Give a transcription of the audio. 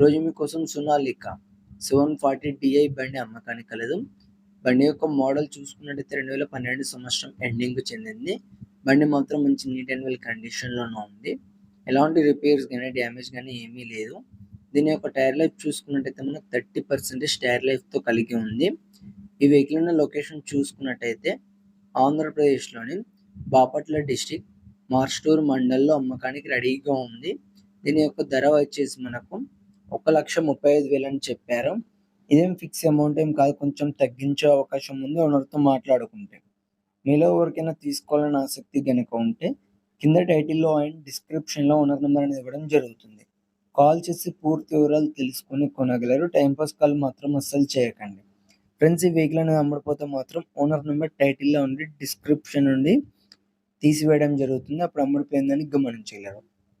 రోజు మీకోసం సునాలిక seven forty DI బండి అమ్మకానికి కలదు. బండి యొక్క మోడల్ చూసుకున్నట్టయితే రెండు వేల పన్నెండు సంవత్సరం ఎండింగ్ చెందింది. బండి మాత్రం మంచి నీట్ అండ్ వెల్ కండిషన్లోనే ఉంది. ఎలాంటి రిపేర్స్ కానీ డ్యామేజ్ కానీ ఏమీ లేదు. దీని యొక్క టైర్ లైఫ్ చూసుకున్నట్టయితే మనకు థర్టీ పర్సెంటేజ్ టైర్ లైఫ్తో కలిగి ఉంది. ఈ వెహికల్ ఉన్న లొకేషన్ చూసుకున్నట్టయితే ఆంధ్రప్రదేశ్లోని బాపట్ల డిస్టిక్ మార్స్టూర్ మండల్లో అమ్మకానికి రెడీగా ఉంది. దీని యొక్క ధర వచ్చేసి మనకు ఒక లక్ష ముప్పై ఐదు వేలు అని చెప్పారు. ఇదేం ఫిక్స్ అమౌంట్ ఏం కాదు కొంచెం తగ్గించే అవకాశం ఉంది. ఓనర్తో మాట్లాడుకుంటే. మీలో ఎవరికైనా తీసుకోవాలని ఆసక్తి కనుక ఉంటే కింద టైటిల్లో అండ్ డిస్క్రిప్షన్లో ఓనర్ నెంబర్ అనేది ఇవ్వడం జరుగుతుంది. కాల్ చేసి పూర్తి వివరాలు తెలుసుకొని కొనగలరు. టైంపాస్ కాల్ మాత్రం అస్సలు చేయకండి. ఫ్రెండ్స్ ఈ వెహికల్ అనేది అమ్ముడిపోతే మాత్రం ఓనర్ నెంబర్ టైటిల్లో ఉండి డిస్క్రిప్షన్ నుండి తీసివేయడం జరుగుతుంది. అప్పుడు అమ్ముడిపోయిందని గమనించగలరు.